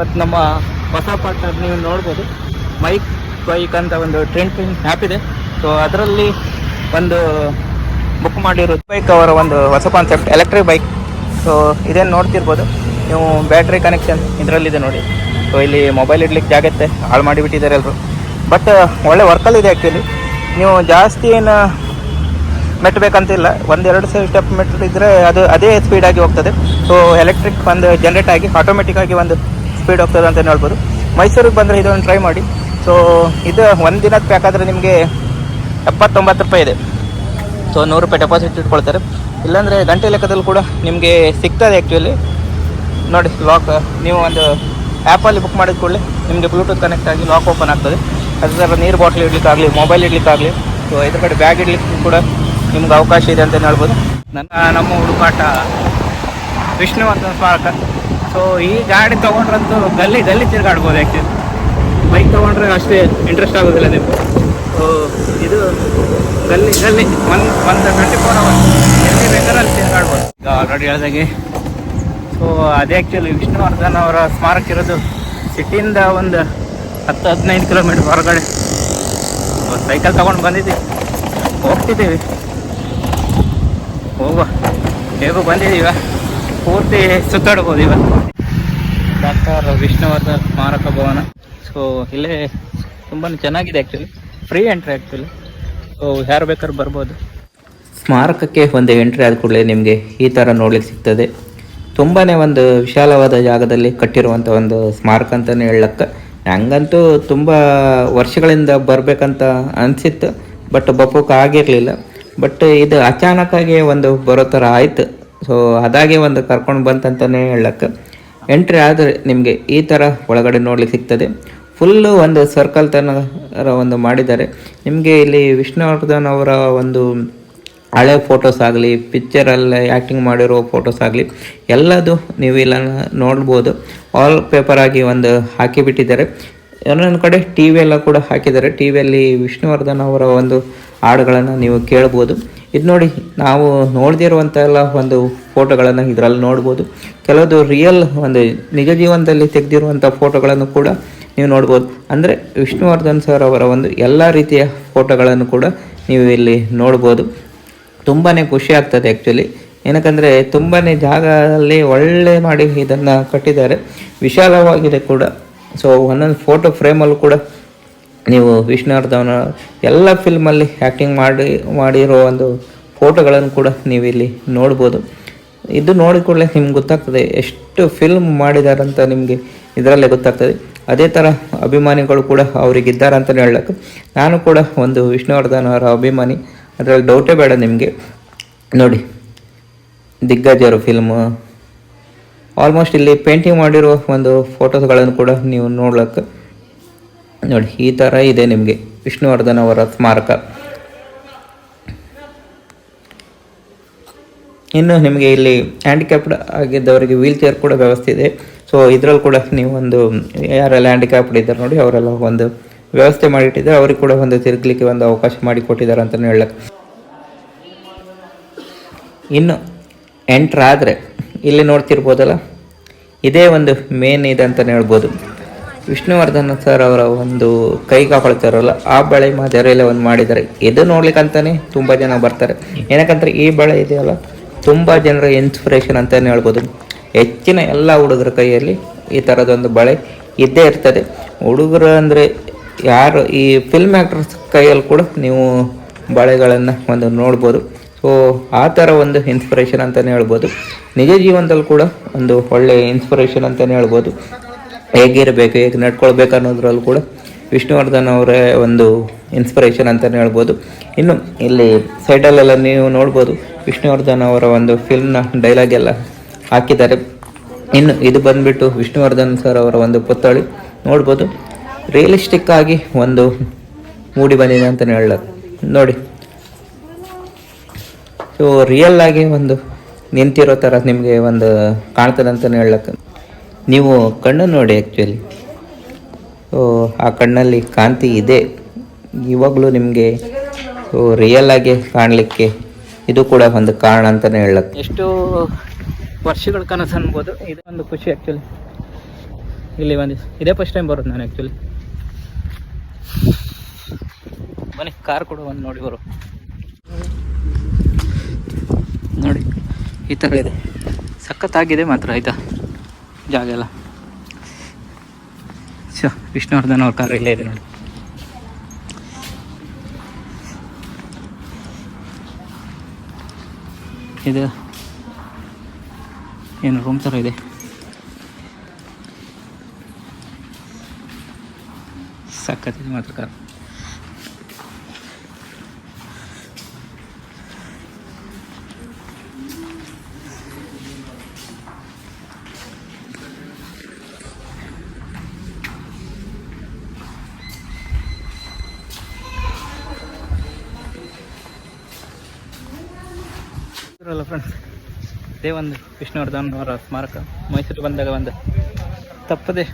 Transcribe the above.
ಇವತ್ತು ನಮ್ಮ ಹೊಸ ಪಾರ್ಟ್ನರ್ ನೀವು ನೋಡ್ಬೋದು. ಮೈಕ್ ಬೈಕ್ ಅಂತ ಒಂದು ಟ್ರೆಂಡಿಂಗ್ ಆ್ಯಪ್ ಇದೆ. ಸೊ ಅದರಲ್ಲಿ ಒಂದು ಬುಕ್ ಮಾಡಿರೋದು. ಬೈಕ್ ಅವರ ಒಂದು ಹೊಸ ಕಾನ್ಸೆಪ್ಟ್ ಎಲೆಕ್ಟ್ರಿಕ್ ಬೈಕ್ ಸೊ ಇದೇನು ನೋಡ್ತಿರ್ಬೋದು? ನೀವು ಬ್ಯಾಟ್ರಿ ಕನೆಕ್ಷನ್ ಇದರಲ್ಲಿದೆ ನೋಡಿ. ಸೊ ಇಲ್ಲಿ ಮೊಬೈಲ್ ಇಡ್ಲಿಕ್ಕೆ ಜಾಗತ್ತೆ ಹಾಳು ಮಾಡಿಬಿಟ್ಟಿದ್ದಾರೆ ಎಲ್ಲರೂ ಬಟ್ ಒಳ್ಳೆ ವರ್ಕಲ್ಲಿದೆ ಆ್ಯಕ್ಚುಲಿ ನೀವು ಜಾಸ್ತಿ ಏನು ಮೆಟ್ಟಬೇಕಂತಿಲ್ಲ ಒಂದೆರಡು ಸ್ಟೆಪ್ ಮೆಟ್ಟಿದ್ರೆ ಅದು ಅದೇ ಸ್ಪೀಡಾಗಿ ಹೋಗ್ತದೆ. ಸೊ ಎಲೆಕ್ಟ್ರಿಕ್ ಒಂದು ಜನ್ರೇಟ್ ಆಗಿ ಆಟೋಮೆಟಿಕ್ಕಾಗಿ ಒಂದು ಸ್ಪೀಡ್ ಹೋಗ್ತದೆ ಅಂತ ಹೇಳ್ಬೋದು. ಮೈಸೂರಿಗೆ ಬಂದರೆ ಇದೊಂದು ಟ್ರೈ ಮಾಡಿ. ಸೊ ಇದು ಒಂದು ದಿನದ ಬೇಕಾದರೆ ನಿಮಗೆ ಎಪ್ಪತ್ತೊಂಬತ್ತು ರೂಪಾಯಿ ಇದೆ. ಸೊ ನೂರು ರೂಪಾಯಿ ಡೆಪಾಸಿಟ್ ಇಟ್ಕೊಳ್ತಾರೆ. ಇಲ್ಲಾಂದರೆ ಗಂಟೆ ಲೆಕ್ಕದಲ್ಲಿ ಕೂಡ ನಿಮಗೆ ಸಿಗ್ತದೆ ಆ್ಯಕ್ಚುಲಿ ನೋಡಿ ಲಾಕ್ ನೀವು ಒಂದು ಆ್ಯಪಲ್ಲಿ ಬುಕ್ ಮಾಡಿದ ಕೂಡಲೇ ನಿಮಗೆ ಬ್ಲೂಟೂತ್ ಕನೆಕ್ಟ್ ಆಗಿ ಲಾಕ್ ಓಪನ್ ಆಗ್ತದೆ. ಅದೇ ಥರ ನೀರು ಬಾಟ್ಲ್ ಇಡ್ಲಿಕ್ಕಾಗಲಿ ಮೊಬೈಲ್ ಇಡ್ಲಿಕ್ಕಾಗಲಿ ಸೊ ಇದ್ರ ಕಡೆ ಬ್ಯಾಗ್ ಇಡ್ಲಿಕ್ಕೆ ಕೂಡ ನಿಮ್ಗೆ ಅವಕಾಶ ಇದೆ ಅಂತ ಹೇಳ್ಬೋದು. ನನ್ನ, ನಮ್ಮ ಹುಡುಕಾಟ ವಿಷ್ಣುವರ್ಧನ್ ಸ್ಮಾರಕ. ಸೊ ಈ ಗಾಡಿ ತೊಗೊಂಡ್ರಂತೂ ಗಲ್ಲಿ ಗಲ್ಲಿ ತಿರ್ಗಾಡ್ಬೋದು ಆ್ಯಕ್ಚುಲಿ ಬೈಕ್ ತೊಗೊಂಡ್ರೆ ಅಷ್ಟೇ ಇಂಟ್ರೆಸ್ಟ್ ಆಗೋದಿಲ್ಲ ನಿಮಗೆ. ಸೊ ಇದು ಗಲ್ಲಿ ಗಲ್ಲಿ ಒನ್ ಒಂದು ಟ್ವೆಂಟಿ ಫೋರ್ ಅವರ್ಸ್ ಎಲ್ಲಿ ಬೇಕಾದ್ರೆ ಅಲ್ಲಿ ತಿರ್ಗಾಡ್ಬೋದು. ಈಗ ಆಲ್ರೆಡಿ ಹೇಳ್ದಾಗೆ. ಸೊ ಅದೇ ಆ್ಯಕ್ಚುಲಿ ವಿಷ್ಣುವರ್ಧನ್ ಅವರ ಸ್ಮಾರಕ ಇರೋದು ಸಿಟಿಯಿಂದ ಒಂದು ಹತ್ತು, ಹದಿನೈದು ಕಿಲೋಮೀಟ್ರ್ ಹೊರಗಡೆ. ಸೈಕಲ್ ತೊಗೊಂಡು ಬಂದಿದ್ದೀವಿ. ಹೋಗ್ತಿದ್ದೀವಿ. ಹೋಗುವ. ಹೇಗೂ ಬಂದಿದ್ದೀವ. ಪೂರ್ತಿ ಸುತ್ತಾಡ್ಬೋದು ಇವತ್ತು. ಡಾಕ್ಟರ್ ವಿಷ್ಣುವರ್ಧನ್ ಸ್ಮಾರಕ ಭವನ. ಸೊ ಇಲ್ಲೇ ತುಂಬಾ ಚೆನ್ನಾಗಿದೆ actually free entry actually so ಯಾರು ಬೇಕಾದ್ರೂ ಬರ್ಬೋದು. ಸ್ಮಾರಕಕ್ಕೆ ಒಂದು ಎಂಟ್ರಿ ಆದ ಕೂಡಲೇ ನಿಮಗೆ ಈ ಥರ ನೋಡ್ಲಿಕ್ಕೆ ಸಿಗ್ತದೆ. ತುಂಬಾ ಒಂದು ವಿಶಾಲವಾದ ಜಾಗದಲ್ಲಿ ಕಟ್ಟಿರುವಂಥ ಒಂದು ಸ್ಮಾರಕ ಅಂತಲೇ ಹೇಳಕ್ಕೆ. ನಂಗಂತೂ ತುಂಬ ವರ್ಷಗಳಿಂದ ಬರಬೇಕಂತ ಅನಿಸಿತ್ತು. ಬಟ್ ಬಪ್ಪಕ್ಕೆ ಆಗಿರಲಿಲ್ಲ. ಬಟ್ ಇದು ಅಚಾನಕ್ಕಾಗಿ ಒಂದು ಬರೋ ಥರ ಆಯಿತು. ಸೊ ಅದಾಗೆ ಒಂದು ಕರ್ಕೊಂಡು ಬಂತಂತಲೇ ಹೇಳಕ್ಕೆ. ಎಂಟ್ರಿ ಆದರೆ ನಿಮಗೆ ಈ ಥರ ಒಳಗಡೆ ನೋಡಲಿಕ್ಕೆ ಸಿಗ್ತದೆ. ಫುಲ್ಲು ಒಂದು ಸರ್ಕಲ್ ಥರ ಒಂದು ಮಾಡಿದ್ದಾರೆ. ನಿಮಗೆ ಇಲ್ಲಿ ವಿಷ್ಣುವರ್ಧನ್ ಅವರ ಒಂದು ಹಳೆ ಫೋಟೋಸ್ ಆಗಲಿ ಪಿಕ್ಚರಲ್ಲಿ ಆ್ಯಕ್ಟಿಂಗ್ ಮಾಡಿರೋ ಫೋಟೋಸ್ ಆಗಲಿ, ಎಲ್ಲದು ನೀವು ಇಲ್ಲ ನೋಡ್ಬೋದು. ಆಲ್ ಪೇಪರ್ ಆಗಿ ಒಂದು ಹಾಕಿಬಿಟ್ಟಿದ್ದಾರೆ. ಇನ್ನೊಂದು ಕಡೆ ಟಿ ವಿ ಎಲ್ಲ ಕೂಡ ಹಾಕಿದ್ದಾರೆ. ಟಿ ವಿಯಲ್ಲಿ ವಿಷ್ಣುವರ್ಧನ್ ಅವರ ಒಂದು ಹಾಡುಗಳನ್ನು ನೀವು ಕೇಳ್ಬೋದು. ಇದು ನೋಡಿ, ನಾವು ನೋಡ್ದಿರುವಂಥ ಎಲ್ಲ ಒಂದು ಫೋಟೋಗಳನ್ನು ಇದರಲ್ಲಿ ನೋಡ್ಬೋದು. ಕೆಲವೊಂದು ರಿಯಲ್ ಒಂದು ನಿಜ ಜೀವನದಲ್ಲಿ ತೆಗೆದಿರುವಂಥ ಫೋಟೋಗಳನ್ನು ಕೂಡ ನೀವು ನೋಡ್ಬೋದು. ಅಂದರೆ ವಿಷ್ಣುವರ್ಧನ್ ಸರ್ ಅವರ ಒಂದು ಎಲ್ಲ ರೀತಿಯ ಫೋಟೋಗಳನ್ನು ಕೂಡ ನೀವು ಇಲ್ಲಿ ನೋಡ್ಬೋದು. ತುಂಬಾ ಖುಷಿ ಆಗ್ತದೆ ಆ್ಯಕ್ಚುಲಿ ಏನಕ್ಕಂದರೆ ತುಂಬಾ ಜಾಗದಲ್ಲಿ ಒಳ್ಳೆ ಮಾಡಿ ಇದನ್ನು ಕಟ್ಟಿದ್ದಾರೆ. ವಿಶಾಲವಾಗಿದೆ ಕೂಡ. ಸೊ ಒಂದೊಂದು ಫೋಟೋ ಫ್ರೇಮಲ್ಲೂ ಕೂಡ ನೀವು ವಿಷ್ಣುವರ್ಧನ ಎಲ್ಲ ಫಿಲ್ಮಲ್ಲಿ ಆ್ಯಕ್ಟಿಂಗ್ ಮಾಡಿ, ಮಾಡಿರೋ ಒಂದು ಫೋಟೋಗಳನ್ನು ಕೂಡ ನೀವು ಇಲ್ಲಿ ನೋಡ್ಬೋದು. ಇದು ನೋಡಿದ ಕೂಡಲೇ ನಿಮ್ಗೆ ಗೊತ್ತಾಗ್ತದೆ ಎಷ್ಟು ಫಿಲ್ಮ್ ಮಾಡಿದ್ದಾರೆ ಅಂತ ನಿಮಗೆ ಇದರಲ್ಲೇ ಗೊತ್ತಾಗ್ತದೆ. ಅದೇ ಥರ ಅಭಿಮಾನಿಗಳು ಕೂಡ ಅವರಿಗಿದ್ದಾರೆ ಅಂತಲೇ ಹೇಳಕ್ಕೆ. ನಾನು ಕೂಡ ಒಂದು ವಿಷ್ಣುವರ್ಧನ್ ಅವರ ಅಭಿಮಾನಿ. ಅದರಲ್ಲಿ ಡೌಟೇ ಬೇಡ ನಿಮಗೆ. ನೋಡಿ ದಿಗ್ಗಜರು ಫಿಲ್ಮ್ ಆಲ್ಮೋಸ್ಟ್ ಇಲ್ಲಿ ಪೇಂಟಿಂಗ್ ಮಾಡಿರೋ ಒಂದು ಫೋಟೋಸ್ಗಳನ್ನು ಕೂಡ ನೀವು ನೋಡ್ಲಕ್ಕೆ. ನೋಡಿ, ಈ ಥರ ಇದೆ ನಿಮಗೆ ವಿಷ್ಣುವರ್ಧನ್ ಅವರ ಸ್ಮಾರಕ. ಇನ್ನು ನಿಮಗೆ ಇಲ್ಲಿ ಹ್ಯಾಂಡಿಕ್ಯಾಪ್ಡ್ ಆಗಿದ್ದವರಿಗೆ ವೀಲ್ ಚೇರ್ ಕೂಡ ವ್ಯವಸ್ಥೆ ಇದೆ. ಸೊ ಇದರಲ್ಲಿ ಕೂಡ ನೀವು ಒಂದು, ಯಾರೆಲ್ಲ ಹ್ಯಾಂಡಿಕ್ಯಾಪ್ಡ್ ಇದ್ದಾರೆ ನೋಡಿ, ಅವರೆಲ್ಲ ಒಂದು ವ್ಯವಸ್ಥೆ ಮಾಡಿಟ್ಟಿದ್ದಾರೆ. ಅವ್ರಿಗೆ ಕೂಡ ಒಂದು ತಿರುಗಲಿಕ್ಕೆ ಒಂದು ಅವಕಾಶ ಮಾಡಿ ಕೊಟ್ಟಿದ್ದಾರೆ ಅಂತಲೇ ಹೇಳಕ್ಕೆ ಇನ್ನು ಎಂಟ್ರ್ ಆದರೆ, ಇಲ್ಲಿ ನೋಡ್ತಿರ್ಬೋದಲ್ಲ, ಇದೇ ಒಂದು ಮೇನ್ ಇದೆ ಅಂತಲೇ ಹೇಳ್ಬೋದು. ವಿಷ್ಣುವರ್ಧನ್ ಸರ್ ಅವರ ಒಂದು ಕೈ ಕಾಪಾಡ್ತಾರಲ್ಲ, ಆ ಬಳೆ ಮಾದರಿಯಲ್ಲೇ ಒಂದು ಮಾಡಿದ್ದಾರೆ. ಇದು ನೋಡ್ಲಿಕ್ಕಂತಾನೆ ತುಂಬ ಜನ ಬರ್ತಾರೆ. ಏನಕ್ಕಂದ್ರೆ ಈ ಬಳೆ ಇದೆಯಲ್ಲ, ತುಂಬ ಜನರ ಇನ್ಸ್ಪಿರೇಷನ್ ಅಂತಲೇ ಹೇಳ್ಬೋದು. ಹೆಚ್ಚಿನ ಎಲ್ಲ ಹುಡುಗರ ಕೈಯಲ್ಲಿ ಈ ಥರದೊಂದು ಬಳೆ ಇದ್ದೇ ಇರ್ತದೆ. ಹುಡುಗರು ಅಂದರೆ ಯಾರು, ಈ ಫಿಲ್ಮ್ ಆ್ಯಕ್ಟರ್ಸ್ ಕೈಯಲ್ಲಿ ಕೂಡ ನೀವು ಬಳೆಗಳನ್ನು ಒಂದು ನೋಡ್ಬೋದು. ಸೊ ಆ ಥರ ಒಂದು ಇನ್ಸ್ಪಿರೇಷನ್ ಅಂತಲೇ ಹೇಳ್ಬೋದು. ನಿಜ ಜೀವನದಲ್ಲಿ ಕೂಡ ಒಂದು ಒಳ್ಳೆಯ ಇನ್ಸ್ಪಿರೇಷನ್ ಅಂತಲೇ ಹೇಳ್ಬೋದು. ಹೇಗಿರಬೇಕು, ಹೇಗೆ ನಡ್ಕೊಳ್ಬೇಕು ಅನ್ನೋದ್ರಲ್ಲೂ ಕೂಡ ವಿಷ್ಣುವರ್ಧನ್ ಅವರೇ ಒಂದು ಇನ್ಸ್ಪಿರೇಷನ್ ಅಂತಲೇ ಹೇಳ್ಬೋದು. ಇನ್ನು ಇಲ್ಲಿ ಸೈಡಲ್ಲೆಲ್ಲ ನೀವು ನೋಡ್ಬೋದು, ವಿಷ್ಣುವರ್ಧನ್ ಅವರ ಒಂದು ಫಿಲ್ಮ್ನ ಡೈಲಾಗ್ ಎಲ್ಲ ಹಾಕಿದ್ದಾರೆ. ಇನ್ನು ಇದು ಬಂದ್ಬಿಟ್ಟು ವಿಷ್ಣುವರ್ಧನ್ ಸರ್ ಅವರ ಒಂದು ಪುತ್ಥಳಿ. ನೋಡ್ಬೋದು ರಿಯಲಿಸ್ಟಿಕ್ ಆಗಿ ಒಂದು ಮೂಡಿ ಬಂದಿದೆ ಅಂತಲೇ ಹೇಳ ನೋಡಿ ಸೊ ರಿಯಲ್ ಆಗಿ ಒಂದು ನಿಂತಿರೋ ಥರ ನಿಮಗೆ ಒಂದು ಕಾಣ್ತದೆ ಅಂತಲೇ ಹೇಳಕ್ಕೆ ನೀವು ಕಣ್ಣು ನೋಡಿ ಆ್ಯಕ್ಚುಲಿ ಆ ಕಣ್ಣಲ್ಲಿ ಕಾಂತಿ ಇದೆ. ಇವಾಗಲೂ ನಿಮಗೆ ರಿಯಲ್ ಆಗಿ ಕಾಣಲಿಕ್ಕೆ ಇದು ಕೂಡ ಒಂದು ಕಾರಣ ಅಂತಲೇ ಹೇಳಕ್ಕೆ ಎಷ್ಟು ವರ್ಷಗಳ ಕನಸು ಅನ್ಬೋದು. ಇದು ಒಂದು ಖುಷಿ ಆ್ಯಕ್ಚುಲಿ ಇಲ್ಲಿ ಬಂದು ಇದೇ ಫಸ್ಟ್ ಟೈಮ್ ಬರೋದು ನಾನು ಆ್ಯಕ್ಚುಲಿ ಬನ್ನಿ ಕಾರ್ ಕೂಡ ಒಂದು ನೋಡಿ ಬರು. ನೋಡಿ, ಈ ಥರ ಇದೆ. ಸಖತ್ತಾಗಿದೆ ಮಾತ್ರ, ಆಯಿತಾ? ಜಾಗ ಎಲ್ಲ. ಸೊ ವಿಷ್ಣುವರ್ಧನ್ ಅವ್ರ ಕಾರ್ ಇಲ್ಲೇ ಇದೆ ನೋಡಿ. ಇದು ಏನು ರೂಮ್ ಥರ ಇದೆ. ಸಖತ್ತಿದೆ ಮಾತ್ರ ಕಾರ್. ಅಲ್ಲ ಫ್ರೆಂಡ್ಸ್ ಇದೇ ಒಂದು ವಿಷ್ಣುವರ್ಧನ್ ಅವರ ಸ್ಮಾರಕ ಮೈಸೂರು ಬಂದಾಗ ಒಂದು ತಪ್ಪದೆ